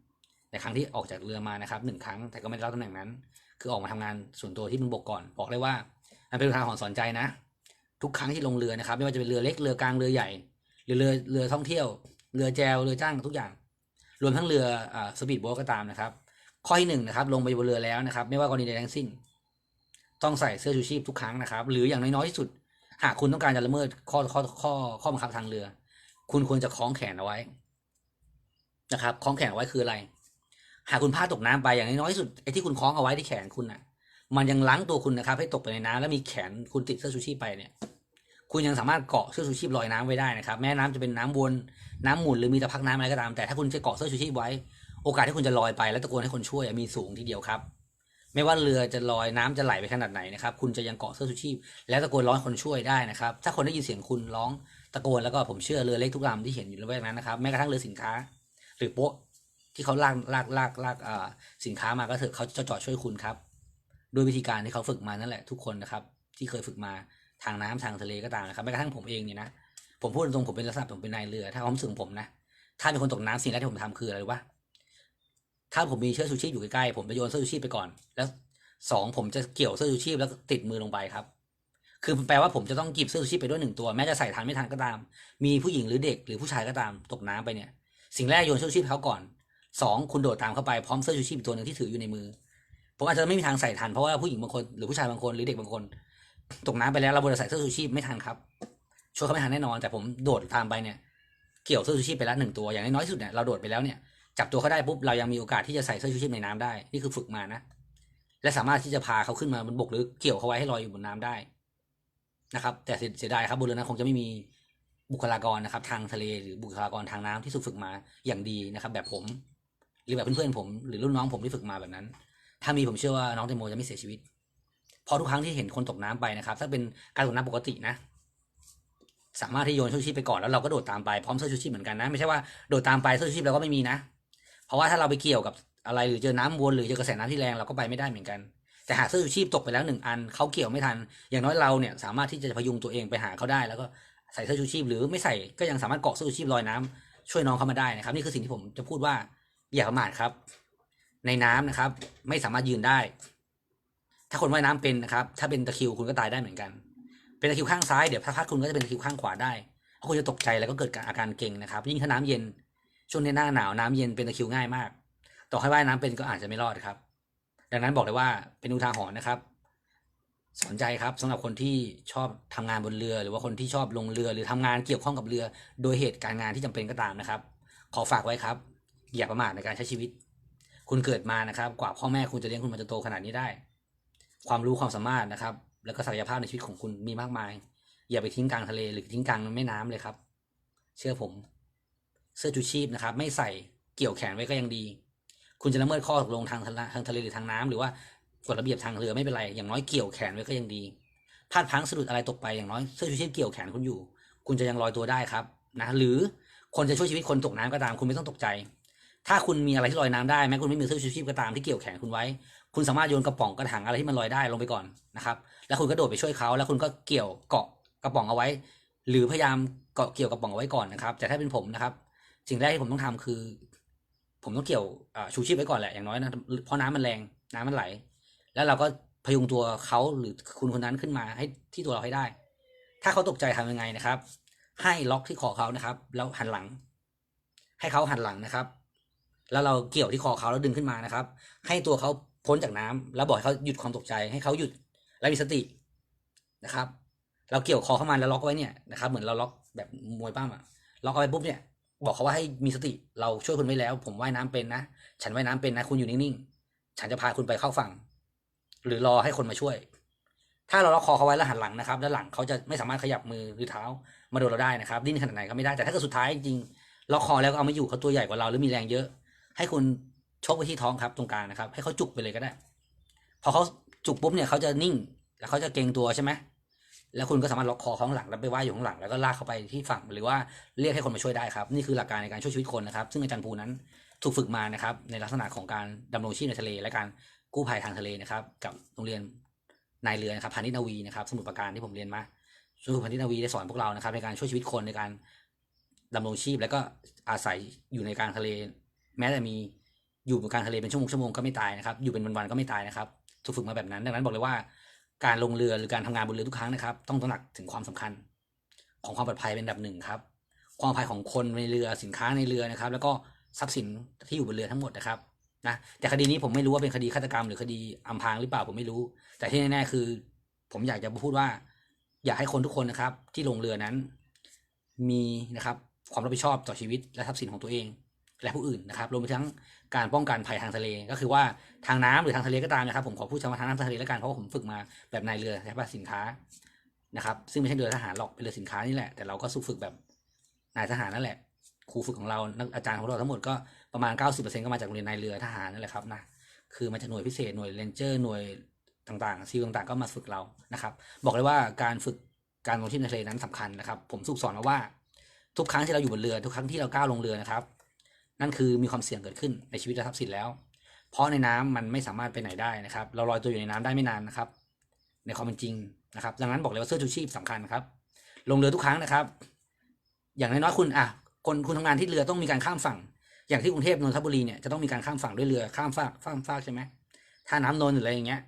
ในครั้งที่ออกจากเรือมานะครับหนึ่งครั้งแต่ก็ไม่ได้รับตำแหน่งนั้น คือออกมาทำงานส่วนตัวที่มึงบกก่อน บอกเลยว่ามันเป็นทางหรณ์สอนใจนะ ทุกครั้งที่ลงเรือนะครับ ไม่ว่าจะเป็นเรือเล็กเรือกลางเรือใหญ่หรือเรือเรือท่องเที่ยว เรือแจวเรือจ้างทุกอย่าง รวมทั้งเรืออ่าสปีดโบ๊ทก็ตามนะครับ ข้อที่หนึ่งนะครับ ลงไปบนเรือแล้วนะครับ ไม่ว่ากรณีใดทั้งสิ้น ต้องใส่เสื้อชูชีพทุกครั้งนะครับ หรืออย่างน้อยๆที่สุด หากคุณต้องการจะละเมิดข้อข้อข้อข้อบังคับทางเรือ คุณควรจะคล้องแขนเอาไว้นะครับ คล้องแขนเอาไว้คืออะไร หากคุณพลาดตกน้ำไปอย่างน้อยที่สุดไอ้ที่คุณคล้องเอาไว้ที่แขนคุณน่ะ มันยังล้างตัวคุณนะครับ ให้ตกไปในน้ำแล้วมีแขนคุณติดเสื้อชูชีพไปเนี่ยคุณยังสามารถเกาะเสื้อชูชีพลอยน้ำไว้ได้นะครับ แม้น้ำจะเป็นน้ำวน น้ำหมุนหรือมีแต่พักน้ำอะไรก็ตาม แต่ถ้าคุณจะเกาะเสื้อชูชีพไว้ โอกาสที่คุณจะลอยไป แล้วตะโกนให้คนช่วยมีสูงทีเดียวครับ ไม่ว่าเรือจะลอยน้ำจะไหลไปขนาดไหนนะครับ คุณจะยังเกาะเสื้อชูชีพ แล้วตะโกนร้องคนช่วยได้นะครับ ถ้าคนได้ยินเสียงคุณร้องตะโกนแล้วก็ผมเชื่อเรือเล็กทุกลำที่เห็นอยู่ในแวกนั้นนะครับแม้กระทั่งเรือสินค้า หรือโป๊ะที่เขาลากลากลากลากสินค้ามาก็เถอะเขาจะจอดช่วยคุณครับด้วยวิธีการที่เขาฝึกมานั่นแหละทุกคนนะครับ ที่เคยฝึกมาทางน้ำทางทะเลก็ตามนะครับแม้กระทั่งผมเองเนี่ยนะ ผมพูดตรงๆผมเป็นลักษณะผมเป็นนายเรือ ถ้าความรู้สึกของผมนะ ถ้าเป็นคนตกน้ำสิ่งแรกที่ผมทำคืออะไรวะถ้าผมมีเชือกชูชีพอยู่ใกล้ๆผมจะโยนเชือกชูชีพไปก่อน แล้วสองผมจะเกี่ยวเชือกชูชีพแล้วติดมือลงไปครับ คือแปลว่าผมจะต้องกีบเสื้อชูชีพไปด้วยหนึ่งตัวแม้จะใส่ทันไม่ทันก็ตาม มีผู้หญิงหรือเด็กหรือผู้ชายก็ตามตกน้ำไปเนี่ย สิ่งแรกโยนเสื้อชูชีพเขาก่อนสองคุณโดดตามเข้าไปพร้อมเสื้อชูชีพอีกตัวหนึ่งที่ถืออยู่ในมือ ผมอาจจะไม่มีทางใส่ทันเพราะว่าผู้หญิงบางคนหรือผู้ชายบางคนหรือเด็กบางคน ตกน้ำไปแล้วเราบริใส่เสื้อชูชีพไม่ทันครับ ช่วยเขาไม่ทันแน่นอน แต่ผมโดดตามไปเนี่ยเกี่ยวเสื้อชูชีพไปแล้วหนึ่งตัวอย่างน้อยสุดเนี่ยเราโดดไปแล้วเนี่ยจับตัวเขาได้ปุ๊บเรายังมีโอกาสที่จะใส่เสื้อชูชีพในน้ำได้นี่คือฝึกมานะและสามารถที่จะพาเขาขึ้นมาบนบกหรือเกี่ยวเขาไว้ให้ลอยอยู่บนน้ำได้นะครับ แต่เสียดายครับบนเรือนั้นคงจะไม่มีบุคลากรนะครับ ทางทะเลหรือบุคลากรทางน้ำที่ฝึกมาอย่างดีนะครับ แบบผม หรือแบบเพื่อนๆผม หรือรุ่นน้องผมที่ฝึกมาแบบนั้น ถ้ามีผมเชื่อว่าน้องแตโมจะไม่เสียชีวิตพราะทุกครั้งที่เห็นคนตกน้ำไปนะครับ ถ้าเป็นการตกน้ำปกตินะ สามารถที่โยนเสื้อชูชีพไปก่อนแล้วเราก็โดดตามไปพร้อมเสื้อชูชีพเหมือนกันนะไม่ใช่ว่าโดดตามไปเสื้อชูชีพเราก็ไม่มีนะ เพราะว่าถ้าเราไปเกี่ยวกับอะไรหรือเจอน้ำวนหรือเจอกระแสน้ำที่แรงเราก็ไปไม่ได้เหมือนกัน แต่หากเสื้อชูชีพตกไปแล้วหนึ่งอันเขาเกี่ยวไม่ทัน อย่างน้อยเราเนี่ยสามารถที่จะพยุงตัวเองไปหาเขาได้ แล้วก็ใส่เสื้อชูชีพหรือไม่ใส่ก็ยังสามารถเกาะเสื้อชูชีพลอยน้ำช่วยน้องเขามาได้นะครับ นี่คือสิ่งที่ผมจะพูดว่าอย่าประมาทครับ ในน้ำนะครับ ไม่สามารถยืนได้ ถ้าคนว่ายน้ำเป็นนะครับ ถ้าเป็นตะคิวคุณก็ตายได้เหมือนกัน เป็นตะคริวข้างซ้ายเดี๋ยวพักๆคุณก็จะเป็นตะคริวข้างขวาได้เพราคุณจะตกใจแล้วก็เกิดอาการเก่งนะครับ ยิ่งถ้าน้ำเย็นช่วงในหน้าหนาวน้ำเย็นเป็นตะคริวง่ายมาก ต่อให้ว่ายน้ำเป็นก็อาจจะไม่รอดครับ ดังนั้นบอกเลยว่าเป็นอุทาหรณ์นะครับ สนใจครับสำหรับคนที่ชอบทำงานบนเรือ หรือว่าคนที่ชอบลงเรือหรือทำงานเกี่ยวข้องกับเรือ โดยเหตุการณ์งานที่จำเป็นก็ตามนะครับ ขอฝากไว้ครับ อย่าประมาทในการใช้ชีวิต คุณเกิดมานะครับ กว่าพ่อแม่คุณจะเลี้ยงคุณมาจนโตขนาดนี้ได้ ความรู้ความสามารถนะครับ แล้วก็ศักยภาพในชีวิตของคุณมีมากมาย อย่าไปทิ้งกลางทะเลหรือทิ้งกลางแม่น้ำเลยครับ เชื่อผม เสื้อชูชีพนะครับ ไม่ใส่เกี่ยวแขนไว้ก็ยังดี คุณจะละเมิดข้อตกลงทางทางทะเลหรือทางน้ำหรือว่ากฎระเบียบทางเรือไม่เป็นไร อย่างน้อยเกี่ยวแขนไว้ก็ยังดีพลาดพังสะดุดอะไรตกไปอย่างน้อยเสื้อชูชีพเกี่ยวแขนคุณอยู่ คุณจะยังลอยตัวได้ครับ นะ หรือคนจะช่วยชีวิตคนตกน้ำก็ตาม คุณไม่ต้องตกใจ ถ้าคุณมีอะไรที่ลอยน้ำได้แม้คุณไม่มีเสื้อชูชีพก็ตามที่เกี่ยวแขนคุณไว้ คุณสามารถโยนกระป๋องกระถางอะไรที่มันลอยได้ลงไปก่อนนะครับ แล้วคุณก็โดดไปช่วยเขาแล้วคุณก็เกี่ยวเกาะกระป๋องเอาไว้ หรือพยายามเกาะเกี่ยวกระป๋องเอาไว้ก่อนนะครับ แต่ถ้าเป็นผมนะครับ สิ่งแรกที่ผมต้องทำคือ ผมต้องเกี่ยวชูชีพไว้ก่อนแหละอย่างน้อยนะเพราะน้ำมันแรงน้ำมันไหล แล้วเราก็พยุงตัวเขาหรือคุณคนนั้นขึ้นมาให้ที่ตัวเราให้ได้ ถ้าเขาตกใจทำยังไงนะครับ ให้ล็อกที่คอเขานะครับ แล้วหันหลัง ให้เขาหันหลังนะครับ แล้วเราเกี่ยวที่คอเขาแล้วดึงขึ้นมานะครับ ให้ตัวเขาพ้นจากน้ำแล้วบอกเขาหยุดความตกใจ ให้เขาหยุดและมีสตินะครับ เราเกี่ยวคอเข้ามาแล้วล็อกไว้เนี่ยนะครับ เหมือนเราล็อกแบบมวยปั้มอะล็อกเอาไว้ปุ๊บเนี่ย บอกเขาว่าให้มีสติ เราช่วยคุณไว้แล้ว ผมว่ายน้ำเป็นนะ ฉันว่ายน้ำเป็นนะ คุณอยู่นิ่งๆ ฉันจะพาคุณไปเข้าฝั่ง หรือรอให้คนมาช่วย ถ้าเราล็อกคอเขาไว้แล้วหันหลังนะครับ ด้านหลังเขาจะไม่สามารถขยับมือหรือเท้ามาโดนเราได้นะครับ ดิ้นขนาดไหนก็ไม่ได้ แต่ถ้าเกิดสุดท้ายจริงล็อกคอแล้วก็เอาไม่อยู่เขาตัวใหญ่กว่าเราหรือมีแรงเยอะ ให้คุณชกไปที่ท้องครับตรงกลางนะครับ ให้เขาจุกไปเลยก็ได้ พอเขาจุกปุ๊บเนี่ยเขาจะนิ่ง แล้วเขาจะเกรงตัวใช่ไหมแล้วคุณก็สามารถล็อกคอเขาข้างหลังแล้วไปว่ายอยู่ข้างหลังแล้วก็ลากเขาไปที่ฝั่งหรือว่าเรียกให้คนมาช่วยได้ครับ นี่คือหลักการในการช่วยชีวิตคนนะครับ ซึ่งอาจารย์ภูนั้นถูกฝึกมานะครับ ในลักษณะของการดำรงชีพในทะเล และการกู้ภัยทางทะเลนะครับ กับโรงเรียนนายเรือนะครับพาณิชนาวีนะครับ สมุทรปราการที่ผมเรียนมาสมุทรพาณิชนาวีได้สอนพวกเรานะครับ ในการช่วยชีวิตคนในการดำรงชีพ แล้วก็อาศัยอยู่ในกางทะเล แม้แต่มีอยู่บนกลางทะเลเป็นชั่วโมงชั่วโมงก็ไม่ตายนะครับ อยู่เป็นวันๆก็ไม่ตายนะครับถูกฝึกมาแบบนั้น ดังนั้นบอกเลยว่าการลงเรือหรือการทำงานบนเรือทุกครั้งนะครับ ต้องตระหนักถึงความสำคัญ ของความปลอดภัยเป็นอันดับหนึ่งครับ ความปลอดภัยของคนในเรือสินค้าในเรือนะครับ แล้วก็ทรัพย์สินที่อยู่บนเรือทั้งหมดนะครับนะแต่คดีนี้ผมไม่รู้ว่าเป็นคดีฆาตกรรมหรือคดีอำพรางหรือเปล่าผมไม่รู้ แต่ที่แน่ๆคือ ผมอยากจะพูดว่า อยากให้คนทุกคนนะครับ ที่ลงเรือนั้น มีนะครับ ความรับผิดชอบต่อชีวิตและทรัพย์สินของตัวเอง และผู้อื่นนะครับ รวมไปทั้งการป้องกันภัยทางทะเล ก็คือว่าทางน้ำหรือทางทะเลก็ตามนะครับ ผมขอพูดเฉพาะทางน้ำทางทะเลแล้วกันเพราะผมฝึกมาแบบนายเรือใช่ปะสินค้านะครับ ซึ่งไม่ใช่เรือทหารหรอกเป็นเรือสินค้านี่แหละแต่เราก็สู้ฝึกแบบนายทหารนั่นแหละครูฝึกของเราอาจารย์ของเราทั้งหมดก็ประมาณ 90%ก็มาจากโรงเรียนนายเรือทหารนั่นแหละครับนะคือมาจากหน่วยพิเศษหน่วยเรนเจอร์หน่วยต่างๆซีลต่างๆ ก็มาฝึกเรานะครับ บอกเลยว่าการฝึกการลงที่ในทะเลนั้นสำคัญนะครับ ผมสุกสอนมาว่าทุกครั้งที่เราอยู่บนเรือทุกครั้งที่เราก้าวลงเรือนะครับ นั่นคือมีความเสี่ยงเกิดขึ้นในชีวิตและทรัพย์สินแล้ว เพราะในน้ำมันไม่สามารถไปไหนได้นะครับ เราลอยตัวอยู่ในน้ำได้ไม่นานนะครับ ในความเป็นจริงนะครับ ดังนั้นบอกเลยว่าเสื้อชูชีพสำคัญครับ ลงเรือทุกครั้งนะครับ อย่างน้อยๆคุณอะคนคุณทำงานที่เรือต้องมีการข้ามฝั่ง อย่างที่กรุงเทพนนทบุรีเนี่ยจะต้องมีการข้ามฝั่งด้วยเรือข้ามฟากข้ามฟากใช่ไหมถ้าน้ำนนหรืออะไรอย่างเงี้ย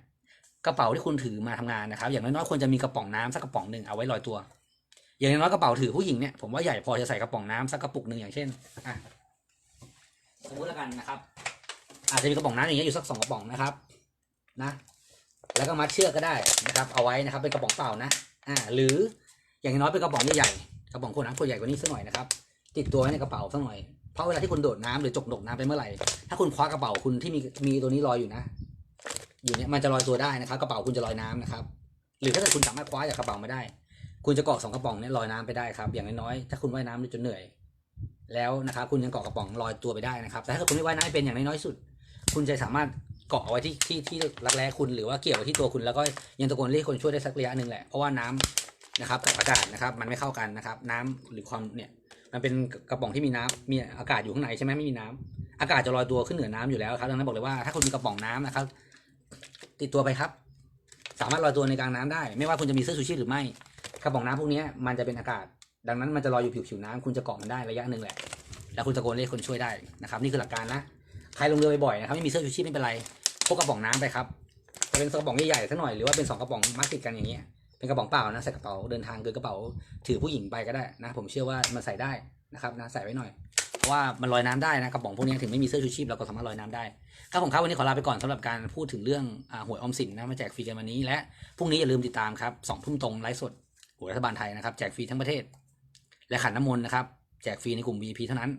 กระเป๋าที่คุณถือมาทำงานนะครับ อย่างน้อยๆควรจะมีกระป๋องน้ำสักกระป๋องหนึ่งเอาไว้ลอยตัว อย่างน้อยกระเป๋าถือผู้หญิงเนี่ยผมว่าใหญ่พอจะใส่กระป๋องน้ำสักกระปุกหนึ่งอย่างเช่นอะ สมมติแล้วกันนะครับ อาจจะมีกระป๋องน้ำอย่างเงี้ยอยู่สักสองกระป๋องนะครับนะ แล้วก็มัดเชือกก็ได้นะครับ เอาไว้นะครับ เป็นกระป๋องเปล่านะ อ่า หรืออย่างน้อยเป็นกระป๋องใหญ่ๆกระป๋องขวดน้ำขวดใหญ่กว่านี้สักหน่อยนะครับ ติดตัวไว้ในกระเป๋าสักหน่อยเพราะเวลาที่คุณโดดน้ำหรือจกดกน้ำไปเมื่อไหร่ถ้าคุณคว้ากระเป๋าคุณที่มีมีตัวนี้ลอยอยู่นะ อยู่เนี่ยมันจะลอยตัวได้นะครับ กระเป๋าคุณจะลอยน้ำนะครับ หรือถ้าเกิดคุณสามารถคว้าจากกระเป๋ามาได้ คุณจะเกาะสองกระป๋องเนี่ยลอยน้ำไปได้ครับ อย่างน้อยๆถ้าคุณว่ายน้ำจนเหนื่อย แล้วนะครับคุณยังเกาะกระป๋องลอยตัวไปได้นะครับ แต่ถ้าคุณไม่ว่ายน้ำเป็นอย่างน้อยๆสุด คุณจะสามารถเกาะเอาไว้ที่ที่ที่รักแร้คุณหรือว่าเกี่ยวไว้ที่ตัวคุณแล้วก็ยังตะโกนเรียกคนช่วยได้สักระยะหนึ่งแหละเพราะว่าน้ำนะครับกับอากาศนะครับมันไม่เข้ากันนะครับ น้ำหรือความเนี่ยมันเป็นกระป๋องที่มีน้ำมีอากาศอยู่ข้างในใช่ไหมไม่มีน้ำอากาศจะลอยตัวขึ้นเหนือน้ำอยู่แล้วครับดังนั้นบอกเลยว่าถ้าคุณมีกระป๋องน้ำนะครับ ติดตัวไปครับ สามารถลอยตัวในกลางน้ำได้ ไม่ว่าคุณจะมีเสื้อชูชีพหรือไม่กระป๋องน้ำพวกนี้มันจะเป็นอากาศ ดังนั้นมันจะลอยอยู่ผิวผิวน้ำคุณจะเกาะมันได้ระยะหนึ่งแหละ แล้วคุณตะโกนเรียกคนช่วยได้นะครับ นี่คือหลักการนะ ใครลงเรือบ่อยๆนะครับไม่มีเสื้อชูชีพไม่เป็นไรพกกระป๋องน้ำไปครับจะเป็นกระป๋องใหญ่ๆสักหน่อยหรือว่าเป็นสองกระป๋องมัดติดกันอย่างเงี้ยเป็นกระป๋องเปล่านะใส่กระเป๋าเดินทางเกินกระเป๋าถือผู้หญิงไปก็ได้นะ ผมเชื่อว่ามันใส่ได้นะครับนะใส่ไว้หน่อยเพราะว่ามันลอยน้ำได้นะกระป๋องพวกนี้ถึงไม่มีเสื้อชูชีพเราก็สามารถลอยน้ำได้ครับผมครับวันนี้ขอลาไปก่อนสำหรับการพูดถึงเรื่องอหวยออมสินนะมาแจกฟรีกันวันนี้และพรุ่งนี้อย่าลืมติดตามครับสองทุ่มตรงไลฟ์สดหวยรัฐบาลไทยนะครับแจกฟรีทั้งประเทศ และขันน้ำมนต์นะครับแจกฟรีในกลุ่ม VIP เท่านั้น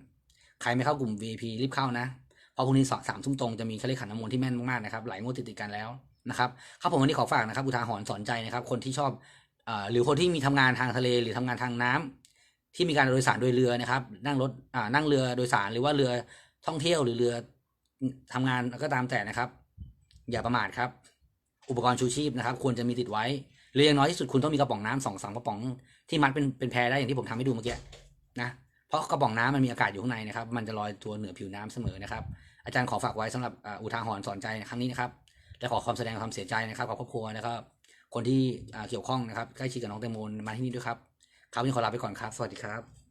ใครไม่เข้ากลุ่ม VIP รีบเข้านะเพราะพรุ่งนี้สามทุ่มตรงจะมีเขาเรียกขันน้ำมนต์ที่แม่นมากๆนะครับหลายงวดติดๆกันแล้วนะครับครับผมวันนี้ขอฝากนะครับอุทาหรณ์สอนใจนะครับ คนที่ชอบอหรือคนที่มีทำงานทางทะเลหรือทำงานทางน้ำที่มีการโดยสารโดยเรือนะครับ นั่งรถนั่งเรือโดยสารหรือว่าเรือท่องเที่ยวหรือเรือทำงานก็ตามแต่นะครับ อย่าประมาทครับ อุปกรณ์ชูชีพนะครับ ควรจะมีติดไว้หรืออย่างน้อยที่สุดคุณต้องมีกระป๋องน้ำสองสามกระป๋อง ที่มัดเป็นเป็นแพรได้อย่างที่ผมทำให้ดูเมื่อกี้นะเพราะกระป๋องน้ำมันมีอากาศอยู่ข้างในนะครับ มันจะลอยตัวเหนือผิวน้ำเสมอนะครับ อาจารย์ขอฝากไว้สำหรับอุทาหรณ์สอนใจครั้งนี้นะครับและขอความแสดงความเสียใจนะครับกับครอบครัวนะครับ คนที่เกี่ยวข้องนะครับใกล้ชิดกับน้องแตงโมมาที่นี่ด้วยครับครับวันนี้ขอลาไปก่อนครับ สวัสดีครับ